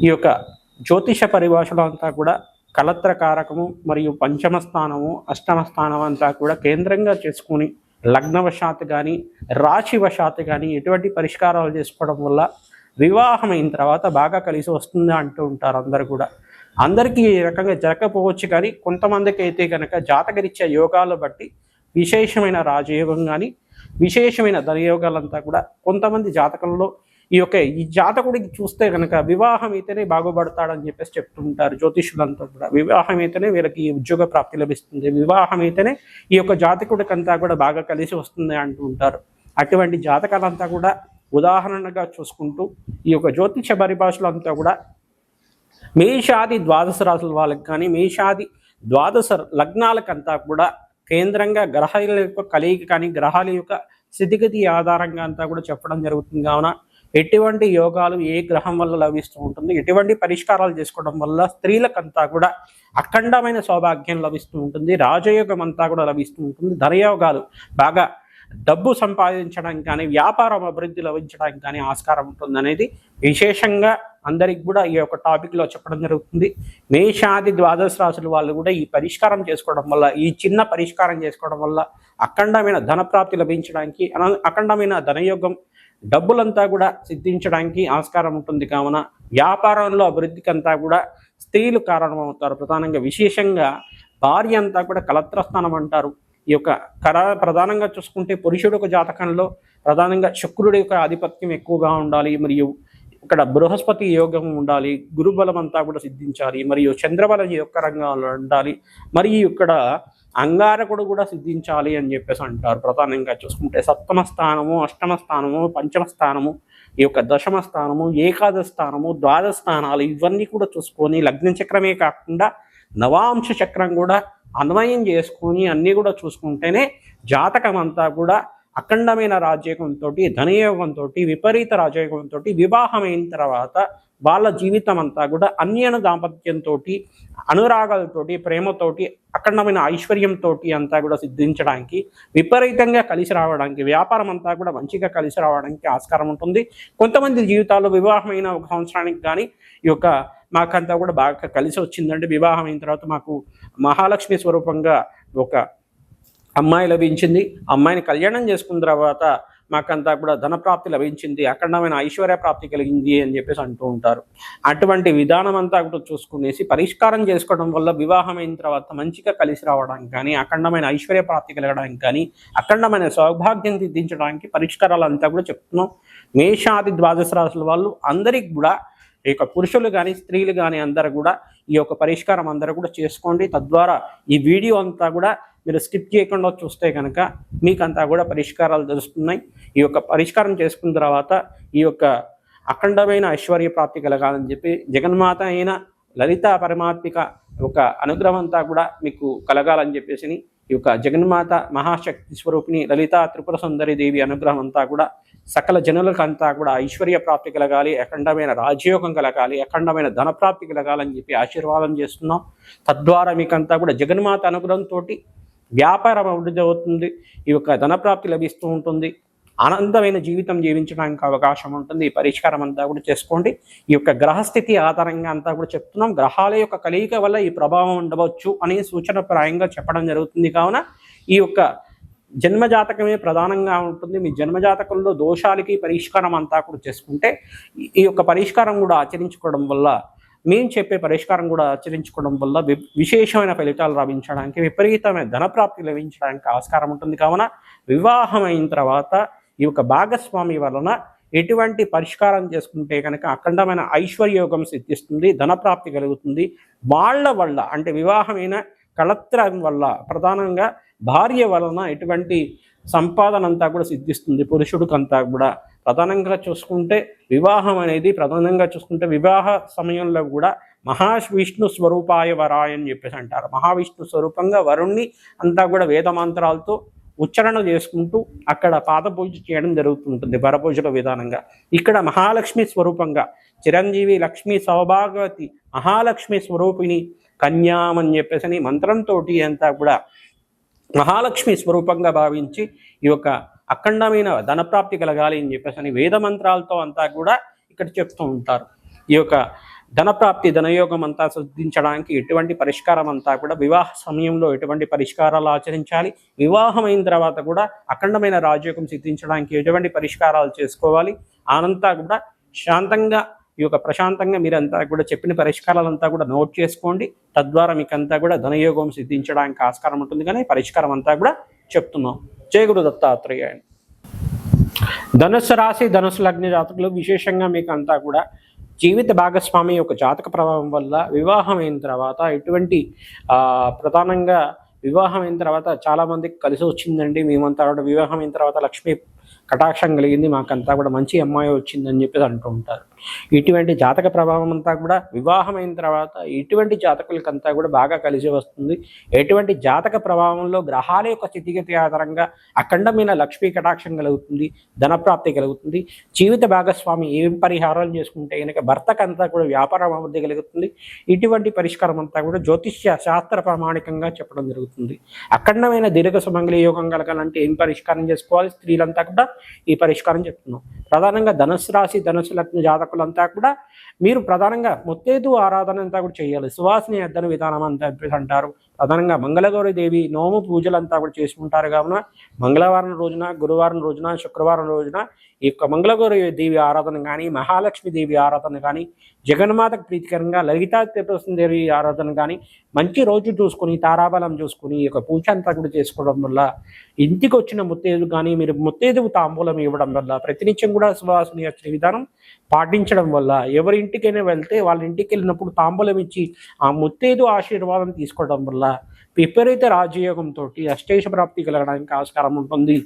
ఈ యొక్క జ్యోతిష పరిభాషలో అంతా కూడా కలత్రకారకము మరియు పంచమ స్థానము అష్టమ స్థానం అంతా కూడా కేంద్రంగా చేసుకుని లగ్నవశాత్తు కానీ రాశివశాత్తు కానీ ఎటువంటి పరిష్కారాలు చేసుకోవడం వల్ల వివాహం అయిన తర్వాత బాగా కలిసి వస్తుందా అంటూ ఉంటారు అందరు కూడా. అందరికీ ఈ రకంగా జరగకపోవచ్చు కానీ కొంతమందికి అయితే కనుక జాతకరిచ్చే యోగాలు బట్టి విశేషమైన రాజయోగం కానీ విశేషమైన ధనయోగాలంతా కూడా కొంతమంది జాతకంలో ఈ యొక్క ఈ జాతకుడికి చూస్తే కనుక వివాహం అయితేనే బాగుపడతాడని చెప్పేసి చెప్తుంటారు జ్యోతిషులంతా కూడా. వివాహం అయితేనే వీళ్ళకి ఉద్యోగ ప్రాప్తి లభిస్తుంది. వివాహం అయితేనే ఈ యొక్క జాతకుడికి అంతా కూడా బాగా కలిసి వస్తుంది అంటూ ఉంటారు. అటువంటి జాతకాలంతా కూడా ఉదాహరణగా చూసుకుంటూ ఈ యొక్క జ్యోతిష పరిభాషలు అంతా కూడా మేషాది ద్వాదశ రాశుల వాళ్ళకి కానీ మేషాది ద్వాదశ లగ్నాలకంతా కూడా కేంద్రంగా గ్రహాల యొక్క కలయిక కానీ గ్రహాల యొక్క స్థితిగతి ఆధారంగా అంతా కూడా చెప్పడం జరుగుతుంది. కావున ఎటువంటి యోగాలు ఏ గ్రహం వల్ల లభిస్తూ ఉంటుంది ఎటువంటి పరిష్కారాలు చేసుకోవడం వల్ల స్త్రీలకంతా కూడా అఖండమైన సౌభాగ్యం లభిస్తూ ఉంటుంది రాజయోగం అంతా కూడా లభిస్తూ ఉంటుంది ధనయోగాలు బాగా డబ్బు సంపాదించడానికి కానీ వ్యాపారం అభివృద్ధి లభించడానికి కానీ ఆస్కారం ఉంటుంది అనేది విశేషంగా అందరికి కూడా ఈ యొక్క టాపిక్లో చెప్పడం జరుగుతుంది. మేషాది ద్వాదశ రాశుల వాళ్ళు కూడా ఈ పరిష్కారం చేసుకోవడం వల్ల ఈ చిన్న పరిష్కారం చేసుకోవడం వల్ల అఖండమైన ధనప్రాప్తి లభించడానికి అన- అఖండమైన ధనయోగం డబ్బులంతా కూడా సిద్ధించడానికి ఆస్కారం ఉంటుంది. కావున వ్యాపారంలో అభివృద్ధికి అంతా కూడా స్త్రీలు కారణమవుతారు. ప్రధానంగా విశేషంగా భార్య అంతా కూడా కలత్రస్థానం అంటారు. ఈ యొక్క కర ప్రధానంగా చూసుకుంటే పురుషుడు ఒక జాతకంలో ప్రధానంగా శుక్రుడి యొక్క ఆధిపత్యం ఎక్కువగా ఉండాలి. మరియు ఇక్కడ బృహస్పతి యోగం ఉండాలి. గురుబలం అంతా కూడా సిద్ధించాలి. మరియు చంద్రబలం యొక్క రంగంలో ఉండాలి. మరియు ఇక్కడ అంగారకుడు కూడా సిద్ధించాలి అని చెప్పేసి అంటారు. ప్రధానంగా చూసుకుంటే సప్తమ స్థానము అష్టమ స్థానము పంచమ స్థానము ఈ యొక్క దశమ స్థానము ఏకాదశ స్థానము ద్వాదశ స్థానాలు ఇవన్నీ కూడా చూసుకొని లగ్న చక్రమే కాకుండా నవాంశ చక్రం కూడా అన్వయం చేసుకొని అన్నీ కూడా చూసుకుంటేనే జాతకం అంతా కూడా అఖండమైన రాజయోగంతో ధనయోగంతో విపరీత రాజయోగంతో వివాహమైన తర్వాత వాళ్ళ జీవితం అంతా కూడా అన్యన దాంపత్యంతో అనురాగాలతోటి ప్రేమతోటి అఖండమైన ఐశ్వర్యంతో అంతా కూడా సిద్ధించడానికి విపరీతంగా కలిసి రావడానికి వ్యాపారం అంతా కూడా మంచిగా కలిసి రావడానికి ఆస్కారం ఉంటుంది. కొంతమంది జీవితాల్లో వివాహమైన ఒక సంవత్సరానికి కానీ ఈ యొక్క మాకంతా కూడా బాగా కలిసి వచ్చిందంటే వివాహం అయిన తర్వాత మాకు మహాలక్ష్మి స్వరూపంగా ఒక అమ్మాయి లభించింది. అమ్మాయిని కళ్యాణం చేసుకున్న తర్వాత మాకంతా కూడా ధనప్రాప్తి లభించింది అఖండమైన ఐశ్వర్య ప్రాప్తి కలిగింది అని చెప్పేసి అంటూ ఉంటారు. అటువంటి విధానం అంతా కూడా చూసుకునేసి పరిష్కారం చేసుకోవడం వల్ల వివాహం అయిన తర్వాత మంచిగా కలిసి రావడానికి కానీ అఖండమైన ఐశ్వర్య ప్రాప్తి కలగడానికి కానీ అఖండమైన సౌభాగ్యం సిద్ధించడానికి పరిష్కారాలు అంతా కూడా చెప్తున్నాం. మేషాది ద్వాదశ రాశుల వాళ్ళు అందరికి కూడా ఈ యొక్క పురుషులు కానీ స్త్రీలు కానీ అందరూ కూడా ఈ యొక్క పరిష్కారం అందరూ కూడా చేసుకోండి. తద్వారా ఈ వీడియో అంతా కూడా మీరు స్కిప్ చేయకుండా చూస్తే కనుక మీకంతా కూడా పరిష్కారాలు తెలుస్తున్నాయి. ఈ యొక్క పరిష్కారం చేసుకున్న తర్వాత ఈ యొక్క అఖండమైన ఐశ్వర్య ప్రాప్తి కలగాలని చెప్పి జగన్మాత అయిన లలిత పరమాత్మిక ఒక అనుగ్రహం అంతా కూడా మీకు కలగాలని చెప్పేసి ఈ యొక్క జగన్మాత మహాశక్తి స్వరూపిణి లలిత త్రిపుర సుందరి దేవి అనుగ్రహం అంతా కూడా సకల జనులకంతా కూడా ఐశ్వర్య ప్రాప్తి కలగాలి అఖండమైన రాజయోగం కలగాలి అఖండమైన ధనప్రాప్తి కలగాలని చెప్పి ఆశీర్వాదం చేస్తున్నాం. తద్వారా మీకంతా కూడా జగన్మాత అనుగ్రహంతో వ్యాపారం అభివృద్ధి అవుతుంది ఈ యొక్క ధనప్రాప్తి లభిస్తూ ఉంటుంది. ఆనందమైన జీవితం జీవించడానికి అవకాశం ఉంటుంది. ఈ పరిష్కారం అంతా కూడా చేసుకోండి. ఈ యొక్క గ్రహస్థితి ఆధారంగా అంతా కూడా చెప్తున్నాం. గ్రహాల యొక్క కలయిక వల్ల ఈ ప్రభావం ఉండవచ్చు అనే సూచన ప్రాయంగా చెప్పడం జరుగుతుంది. కావున ఈ యొక్క జన్మజాతకమే ప్రధానంగా ఉంటుంది. మీ జన్మజాతకంలో దోషాలకి పరిష్కారం అంతా కూడా చేసుకుంటే ఈ యొక్క పరిష్కారం కూడా ఆచరించుకోవడం వల్ల మేము చెప్పే పరిష్కారం కూడా ఆచరించుకోవడం వల్ల వి- విశేషమైన ఫలితాలు లభించడానికి విపరీతమైన ధనప్రాప్తి లభించడానికి ఆస్కారం ఉంటుంది. కావున వివాహం అయిన తర్వాత ఈ యొక్క భాగస్వామి వలన ఎటువంటి పరిష్కారం చేసుకుంటే కనుక అఖండమైన ఐశ్వర్యోగం సిద్ధిస్తుంది ధనప్రాప్తి కలుగుతుంది. వాళ్ళ వల్ల అంటే వివాహమైన కళత్రం వల్ల ప్రధానంగా భార్య వలన ఎటువంటి సంపాదన అంతా కూడా సిద్ధిస్తుంది. పురుషుడికంతా కూడా. ప్రధానంగా చూసుకుంటే వివాహం అనేది ప్రధానంగా చూసుకుంటే వివాహ సమయంలో కూడా మహావిష్ణు స్వరూపాయ వరాయ అని చెప్పేసి అంటారు. మహావిష్ణు స్వరూపంగా వరుణ్ణి అంతా కూడా వేదమంత్రాలతో ఉచ్చారణ చేసుకుంటూ అక్కడ పాదపూజ చేయడం జరుగుతుంటుంది వరపూజల విధానంగా. ఇక్కడ మహాలక్ష్మి స్వరూపంగా చిరంజీవి లక్ష్మి సౌభాగవతి మహాలక్ష్మి స్వరూపిణి కన్యామని చెప్పేసి అని మంత్రంతో అంతా కూడా మహాలక్ష్మి స్వరూపంగా భావించి ఈ యొక్క అఖండమైన ధనప్రాప్తి కలగాలి అని చెప్పేసి అని వేద మంత్రాలతో అంతా కూడా ఇక్కడ చెప్తూ ఉంటారు. ఈ యొక్క ధనప్రాప్తి ధనయోగం అంతా సిద్ధించడానికి ఎటువంటి పరిష్కారం అంతా కూడా వివాహ సమయంలో ఎటువంటి పరిష్కారాలు ఆచరించాలి వివాహం అయిన తర్వాత కూడా అఖండమైన రాజయోగం సిద్ధించడానికి ఎటువంటి పరిష్కారాలు చేసుకోవాలి ఆనంతా కూడా శాంతంగా ఈ యొక్క ప్రశాంతంగా మీరంతా కూడా చెప్పిన పరిష్కారాలంతా కూడా నోట్ చేసుకోండి. తద్వారా మీకంతా కూడా ధనయోగం సిద్ధించడానికి ఆస్కారం ఉంటుంది. కానీ పరిష్కారం అంతా కూడా చెప్తున్నాం. జయగురు దత్తాత్రేయ ధనుస్సు రాశి ధనుసు లగ్న జాతకులు విశేషంగా మీకు అంతా కూడా జీవిత భాగస్వామి యొక్క జాతక ప్రభావం వల్ల వివాహం అయిన తర్వాత ఎటువంటి ప్రధానంగా వివాహం అయిన తర్వాత చాలామందికి కలిసి వచ్చిందండి. మేమంతా కూడా వివాహం అయిన తర్వాత లక్ష్మి కటాక్షం కలిగింది. మాకంతా కూడా మంచి అమ్మాయి వచ్చిందని చెప్పేసి అంటూ ఉంటారు. ఇటువంటి జాతక ప్రభావం అంతా కూడా వివాహం అయిన తర్వాత ఇటువంటి జాతకులకంతా కూడా బాగా కలిసి వస్తుంది. ఎటువంటి జాతక ప్రభావంలో గ్రహాల యొక్క స్థితిగతి ఆధారంగా అఖండమైన లక్ష్మీ కటాక్షం కలుగుతుంది ధనప్రాప్తి కలుగుతుంది. జీవిత భాగస్వామి ఏం పరిహారాలు చేసుకుంటే కనుక భర్తకంతా కూడా వ్యాపారం అభివృద్ధి కలుగుతుంది. ఇటువంటి పరిష్కారం అంతా కూడా జ్యోతిష్య శాస్త్ర ప్రామాణికంగా చెప్పడం జరుగుతుంది. అఖండమైన దీర్ఘ సుమంగళి యోగం కలగాలంటే ఏం పరిష్కారం చేసుకోవాలి? స్త్రీలంతా కూడా ఈ పరిష్కారం చెప్తున్నాం. ప్రధానంగా ధనుసు రాశి ధనుసు లగ్న జాతకులంతా కూడా మీరు ప్రధానంగా ముత్తేదు ఆరాధన అంతా కూడా చేయాలి. సువాసిని అద్దన విధానం అంతా అంటారు. ప్రధానంగా మంగళగౌరి దేవి నోము పూజలంతా కూడా చేసుకుంటారు కావున మంగళవారం రోజున గురువారం రోజున శుక్రవారం రోజున ఈ యొక్క మంగళగౌరి దేవి ఆరాధన కానీ మహాలక్ష్మి దేవి ఆరాధన కానీ జగన్మాతకు ప్రీతికరంగా లలితా త్రిపురసుందరి దేవి ఆరాధన కానీ మంచి రోజు చూసుకొని తారాబలం చూసుకొని ఒక యొక్క పూజ అంతా కూడా చేసుకోవడం వల్ల ఇంటికి వచ్చిన ముత్తేదు కానీ మీరు ముత్తేదువు తాంబూలం ఇవ్వడం వల్ల ప్రతినిత్యం కూడా సువాసన వచ్చే విధానం పాటించడం వల్ల ఎవరి ఇంటికైనా వెళ్తే వాళ్ళ ఇంటికి వెళ్ళినప్పుడు తాంబూలం ఇచ్చి ఆ ముత్తేదు ఆశీర్వాదం తీసుకోవడం వల్ల విపరీత రాజయోగంతో అష్టేష ప్రాప్తి కలగడానికి ఆస్కారం ఉంటుంది.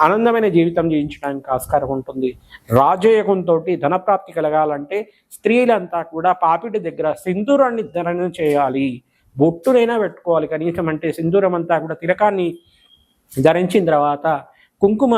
ఆనందమైన జీవితం జీవించడానికి ఆస్కారం ఉంటుంది. రాజయోగంతో ధనప్రాప్తి కలగాలంటే స్త్రీలంతా కూడా పాపిటి దగ్గర సింధూరాన్ని ధరణ చేయాలి. బొట్టునైనా పెట్టుకోవాలి కనీసం అంటే సింధూరం అంతా కూడా తిలకాన్ని ధరించిన తర్వాత కుంకుమ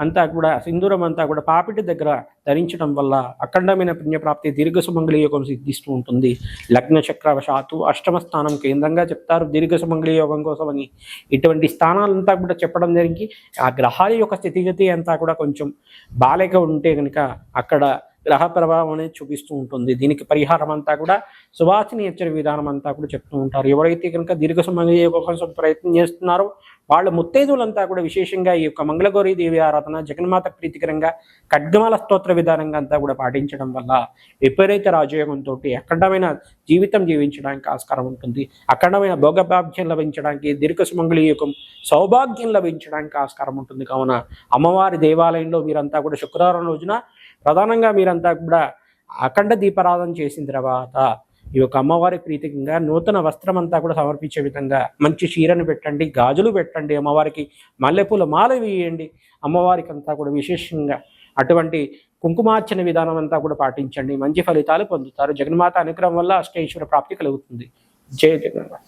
అంతా కూడా సింధూరం అంతా కూడా పాపిటి దగ్గర ధరించడం వల్ల అఖండమైన పుణ్యప్రాప్తి దీర్ఘ సుమంగళి యోగం సిద్ధిస్తూ ఉంటుంది. లగ్న చక్రవశాత్తు అష్టమ స్థానం కేంద్రంగా చెప్తారు దీర్ఘ సుమంగళి యోగం కోసమని ఇటువంటి స్థానాలంతా కూడా చెప్పడం జరిగి ఆ గ్రహాల యొక్క స్థితిగతి అంతా కూడా కొంచెం బాలేక ఉంటే కనుక అక్కడ గ్రహ ప్రభావం అనేది చూపిస్తూ ఉంటుంది. దీనికి పరిహారం అంతా కూడా సువాసిని హెచ్చరి విధానం అంతా కూడా చెప్తూ ఉంటారు. ఎవరైతే కనుక దీర్ఘ సుమంగళి కోసం ప్రయత్నం చేస్తున్నారో వాళ్ళ ముత్తైదులంతా కూడా విశేషంగా ఈ యొక్క మంగళగౌరి దేవి ఆరాధన జగన్మాత ప్రీతికరంగా ఖడ్గమాల స్తోత్ర విధానంగా అంతా కూడా పాటించడం వల్ల విపరీత రాజయోగంతో అఖండమైన జీవితం జీవించడానికి ఆస్కారం ఉంటుంది. అఖండమైన భోగభాగ్యం లభించడానికి దీర్ఘ సుమంగళి యుగం సౌభాగ్యం లభించడానికి ఆస్కారం ఉంటుంది. కావున అమ్మవారి దేవాలయంలో మీరంతా కూడా శుక్రవారం రోజున ప్రధానంగా మీరంతా కూడా అఖండ దీపారాధన చేసిన తర్వాత ఈ యొక్క అమ్మవారి ప్రీతికంగా నూతన వస్త్రం అంతా కూడా సమర్పించే విధంగా మంచి చీరను పెట్టండి గాజులు పెట్టండి అమ్మవారికి మల్లెపూల మాల వేయండి. అమ్మవారికి అంతా కూడా విశేషంగా అటువంటి కుంకుమార్చన విధానం అంతా కూడా పాటించండి. మంచి ఫలితాలు పొందుతారు. జగన్మాత అనుగ్రహం వల్ల అష్టేశ్వర ప్రాప్తి కలుగుతుంది. జయ జగన్మాత.